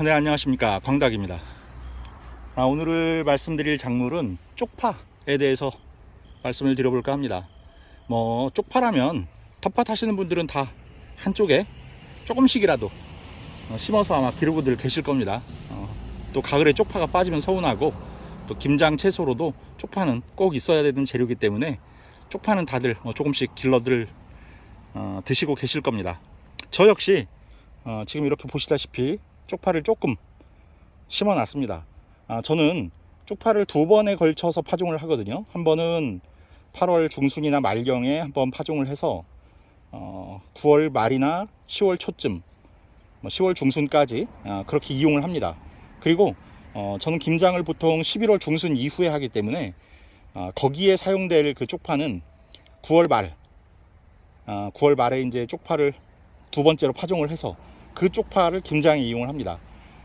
네 안녕하십니까 광닭입니다. 아, 오늘 말씀드릴 작물은 쪽파에 대해서 말씀을 드려볼까 합니다. 뭐 쪽파라면 텃밭 하시는 분들은 다 한쪽에 조금씩이라도 어, 심어서 아마 기르고들 계실 겁니다. 어, 또 가을에 쪽파가 빠지면 서운하고 또 김장 채소로도 쪽파는 꼭 있어야 되는 재료이기 때문에 쪽파는 다들 어, 조금씩 길러들 어, 드시고 계실 겁니다. 저 역시 어, 지금 이렇게 보시다시피 쪽파를 조금 심어 놨습니다. 아, 저는 쪽파를 두 번에 걸쳐서 파종을 하거든요. 한 번은 8월 중순이나 말경에 한번 파종을 해서 어, 9월 말이나 10월 초쯤, 뭐 10월 중순까지 아, 그렇게 이용을 합니다. 그리고 어, 저는 김장을 보통 11월 중순 이후에 하기 때문에 아, 거기에 사용될 그 쪽파는 9월 말, 아, 9월 말에 이제 쪽파를 두 번째로 파종을 해서 그 쪽 파를 김장에 이용을 합니다.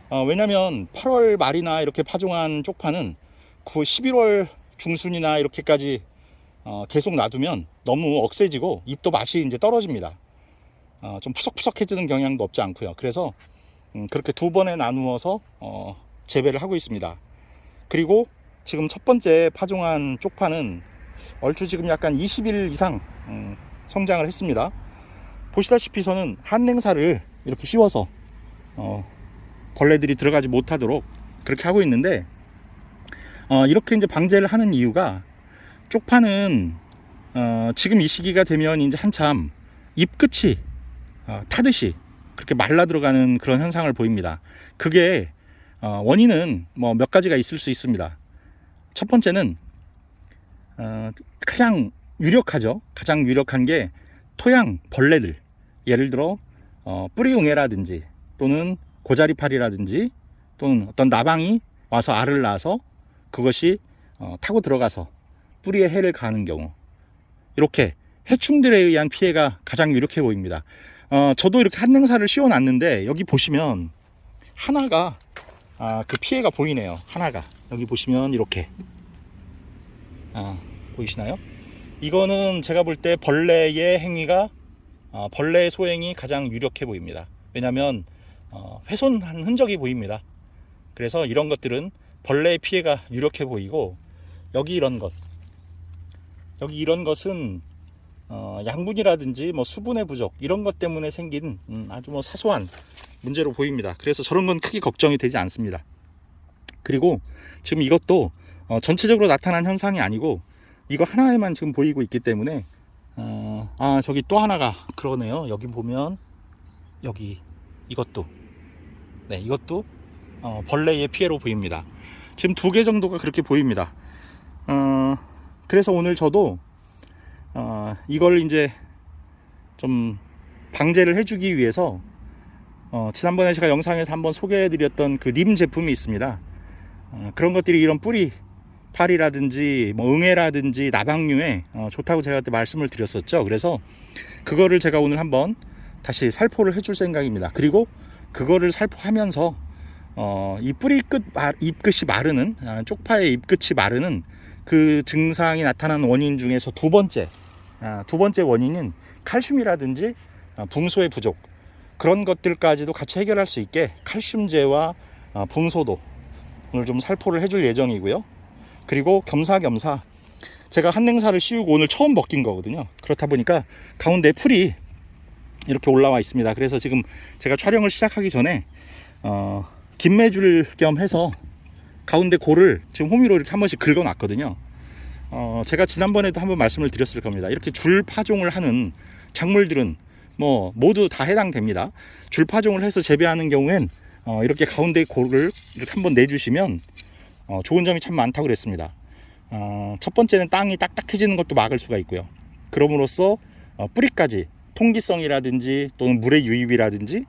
어, 왜냐면 8월 말이나 이렇게 파종한 쪽파는 그 11월 중순이나 이렇게까지 어, 계속 놔두면 너무 억세지고 잎도 맛이 이제 떨어집니다. 어, 좀 푸석푸석해지는 경향도 없지 않고요. 그래서 음, 그렇게 두 번에 나누어서 어, 재배를 하고 있습니다. 그리고 지금 첫 번째 파종한 쪽파는 얼추 지금 약간 20일 이상 음, 성장을 했습니다. 보시다시피 저는 한냉사를 이렇게 씌워서 어, 벌레들이 들어가지 못하도록 그렇게 하고 있는데 어, 이렇게 이제 방제를 하는 이유가 쪽파는 어, 지금 이 시기가 되면 이제 한참 잎 끝이 어, 타듯이 그렇게 말라 들어가는 그런 현상을 보입니다. 그게 어, 원인은 뭐 몇 가지가 있을 수 있습니다. 첫 번째는 어, 가장 유력하죠. 가장 유력한 게 토양 벌레들. 예를 들어 어, 뿌리응애라든지 또는 고자리팔이라든지 또는 어떤 나방이 와서 알을 낳아서 그것이 어, 타고 들어가서 뿌리에 해를 가하는 경우 이렇게 해충들에 의한 피해가 가장 유력해 보입니다. 어, 저도 이렇게 한냉사를 씌워놨는데 여기 보시면 하나가 아, 그 피해가 보이네요. 하나가 여기 보시면 이렇게 아, 보이시나요? 이거는 제가 볼 때 벌레의 행위가 어, 벌레의 소행이 가장 유력해 보입니다. 왜냐하면 어, 훼손한 흔적이 보입니다. 그래서 이런 것들은 벌레의 피해가 유력해 보이고 여기 이런 것 여기 이런 것은 어, 양분이라든지 뭐 수분의 부족 이런 것 때문에 생긴 음, 아주 뭐 사소한 문제로 보입니다. 그래서 저런 건 크게 걱정이 되지 않습니다. 그리고 지금 이것도 어, 전체적으로 나타난 현상이 아니고 이거 하나에만 지금 보이고 있기 때문에 어, 아 저기 또 하나가 그러네요. 여기 보면 여기 이것도 네 이것도 어, 벌레의 피해로 보입니다. 지금 두 개 정도가 그렇게 보입니다. 어, 그래서 오늘 저도 어, 이걸 이제 좀 방제를 해주기 위해서 어, 지난번에 제가 영상에서 한번 소개해 드렸던 그 님 제품이 있습니다. 어, 그런 것들이 이런 뿌리 팔이라든지 뭐 응애라든지 나방류에 어, 좋다고 제가 그때 말씀을 드렸었죠. 그래서 그거를 제가 오늘 한번 다시 살포를 해줄 생각입니다. 그리고 그거를 살포하면서 어, 이 뿌리 끝 마- 잎끝이 마르는 아, 쪽파의 잎끝이 마르는 그 증상이 나타나는 원인 중에서 두 번째 아, 두 번째 원인은 칼슘이라든지 아, 붕소의 부족 그런 것들까지도 같이 해결할 수 있게 칼슘제와 아, 붕소도 오늘 좀 살포를 해줄 예정이고요. 그리고 겸사겸사 제가 한 냉사를 씌우고 오늘 처음 벗긴 거거든요. 그렇다 보니까 가운데 풀이 이렇게 올라와 있습니다. 그래서 지금 제가 촬영을 시작하기 전에 어, 김매줄 겸 해서 가운데 골을 지금 호미로 이렇게 한 번씩 긁어 놨거든요. 어, 제가 지난번에도 한번 말씀을 드렸을 겁니다. 이렇게 줄 파종을 하는 작물들은 뭐 모두 다 해당됩니다. 줄 파종을 해서 재배하는 경우엔 어, 이렇게 가운데 골을 이렇게 한번 내주시면 어, 좋은 점이 참 많다고 그랬습니다. 어, 첫 번째는 땅이 딱딱해지는 것도 막을 수가 있고요. 그럼으로써 어, 뿌리까지 통기성이라든지 또는 물의 유입이라든지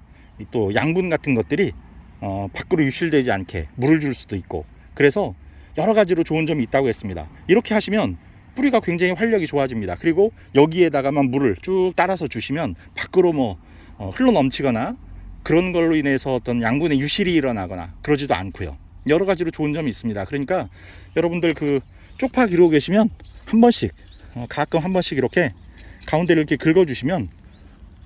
또 양분 같은 것들이 어, 밖으로 유실되지 않게 물을 줄 수도 있고 그래서 여러 가지로 좋은 점이 있다고 했습니다. 이렇게 하시면 뿌리가 굉장히 활력이 좋아집니다. 그리고 여기에다가만 물을 쭉 따라서 주시면 밖으로 뭐 어, 흘러 넘치거나 그런 걸로 인해서 어떤 양분의 유실이 일어나거나 그러지도 않고요. 여러 가지로 좋은 점이 있습니다. 그러니까 여러분들 그 쪽파 기르고 계시면 한 번씩 어, 가끔 한 번씩 이렇게 가운데를 이렇게 긁어주시면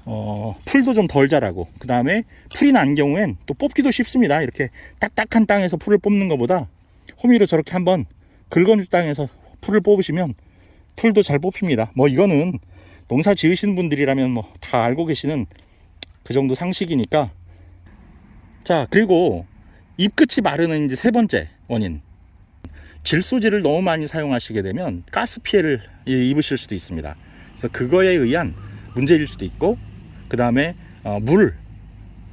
어, 풀도 좀 덜 자라고 그 다음에 풀이 난 경우엔 또 뽑기도 쉽습니다. 이렇게 딱딱한 땅에서 풀을 뽑는 것보다 호미로 저렇게 한번 긁어준 땅에서 풀을 뽑으시면 풀도 잘 뽑힙니다. 뭐 이거는 농사 지으시는 분들이라면 뭐 다 알고 계시는 그 정도 상식이니까 자 그리고 잎끝이 마르는 이제 세 번째 원인 질소질을 너무 많이 사용하시게 되면 가스 피해를 입으실 수도 있습니다. 그래서 그거에 의한 문제일 수도 있고 그 다음에 어, 물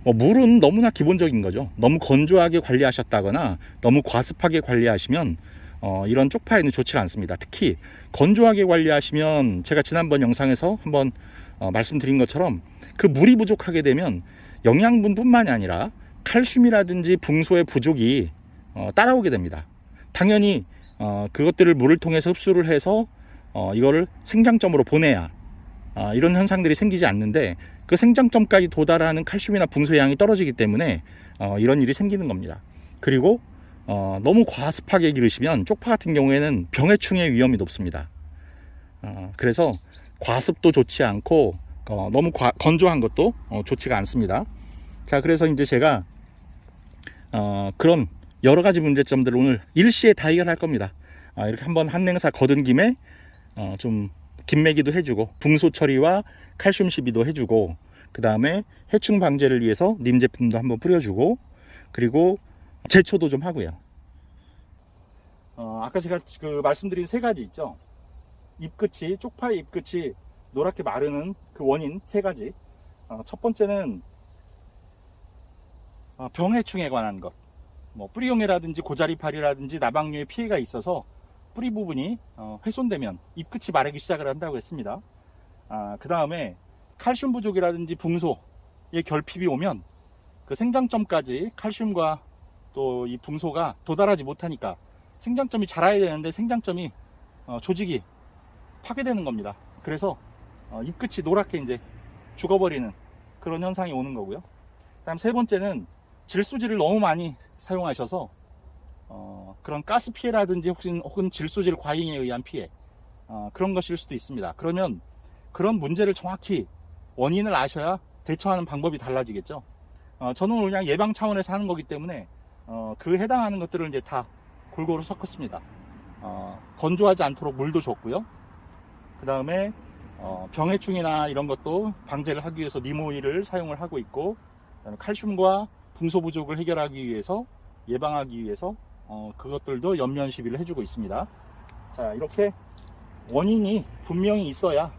어, 물은 너무나 기본적인 거죠. 너무 건조하게 관리하셨다거나 너무 과습하게 관리하시면 어, 이런 쪽파에는 좋지 않습니다. 특히 건조하게 관리하시면 제가 지난번 영상에서 한번 어, 말씀드린 것처럼 그 물이 부족하게 되면 영양분뿐만이 아니라 칼슘이라든지 붕소의 부족이 어, 따라오게 됩니다. 당연히 어, 그것들을 물을 통해서 흡수를 해서 어, 이거를 생장점으로 보내야 아, 이런 현상들이 생기지 않는데 그 생장점까지 도달하는 칼슘이나 붕소의 양이 떨어지기 때문에 어, 이런 일이 생기는 겁니다. 그리고 어, 너무 과습하게 기르시면 쪽파 같은 경우에는 병해충의 위험이 높습니다. 어, 그래서 과습도 좋지 않고 어, 너무 과- 건조한 것도 어, 좋지가 않습니다. 자, 그래서 이제 제가 어, 그런 여러 가지 문제점들을 오늘 일시에 다 해결할 겁니다. 아, 이렇게 한번 한 냉사 거둔 김에 어, 좀 김매기도 해주고 붕소 처리와 칼슘 시비도 해주고 그 다음에 해충 방제를 위해서 님 제품도 한번 뿌려주고 그리고 제초도 좀 하고요. 어, 아까 제가 그 말씀드린 세 가지 있죠. 잎끝이 쪽파의 잎끝이 노랗게 마르는 그 원인 세 가지. 어, 첫 번째는 어, 병해충에 관한 것. 뭐 뿌리용해라든지 고자리팔이라든지 나방류의 피해가 있어서 뿌리 부분이 어, 훼손되면 잎끝이 마르기 시작을 한다고 했습니다. 아, 그 다음에 칼슘 부족이라든지 붕소의 결핍이 오면 그 생장점까지 칼슘과 또 이 붕소가 도달하지 못하니까 생장점이 자라야 되는데 생장점이 어, 조직이 파괴되는 겁니다. 그래서 어, 잎끝이 노랗게 이제 죽어버리는 그런 현상이 오는 거고요. 다음 세 번째는 질소질을 너무 많이 사용하셔서 어, 그런 가스 피해라든지 혹은, 혹은 질소질 과잉에 의한 피해 어, 그런 것일 수도 있습니다. 그러면 그런 문제를 정확히 원인을 아셔야 대처하는 방법이 달라지겠죠. 어, 저는 그냥 예방 차원에서 하는 거기 때문에 어, 그 해당하는 것들을 이제 다 골고루 섞었습니다. 어, 건조하지 않도록 물도 줬고요. 그 다음에 어, 병해충이나 이런 것도 방제를 하기 위해서 니모일을 사용을 하고 있고 칼슘과 붕소 부족을 해결하기 위해서 예방하기 위해서 어, 그것들도 연면 시비를 해주고 있습니다. 자 이렇게 원인이 분명히 있어야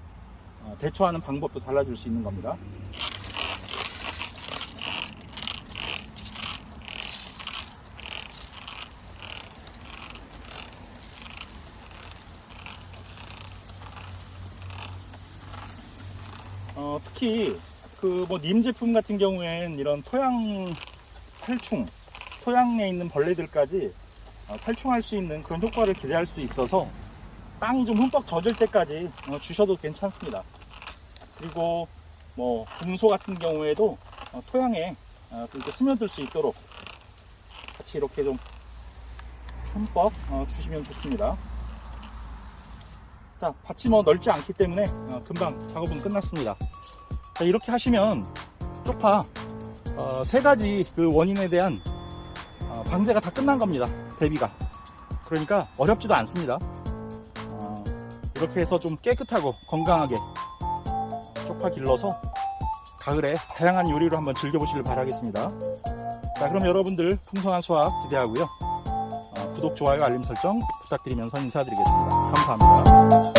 어, 대처하는 방법도 달라질 수 있는 겁니다. 어, 특히 그 뭐 님 제품 같은 경우엔 이런 토양 살충, 토양에 있는 벌레들까지 어, 살충할 수 있는 그런 효과를 기대할 수 있어서 땅이 좀 흠뻑 젖을 때까지 어, 주셔도 괜찮습니다. 그리고 뭐 금소 같은 경우에도 어, 토양에 어, 이렇게 스며들 수 있도록 같이 이렇게 좀 흠뻑 어, 주시면 좋습니다. 자, 밭이 뭐 넓지 않기 때문에 어, 금방 작업은 끝났습니다. 자, 이렇게 하시면 쪽파 어, 세 가지 그 원인에 대한 어, 방제가 다 끝난 겁니다. 대비가. 그러니까 어렵지도 않습니다. 어, 이렇게 해서 좀 깨끗하고 건강하게 쪽파 길러서 가을에 다양한 요리로 한번 즐겨보시길 바라겠습니다. 자, 그럼 여러분들 풍성한 수확 기대하고요. 어, 구독, 좋아요, 알림 설정 부탁드리면서 인사드리겠습니다. 감사합니다.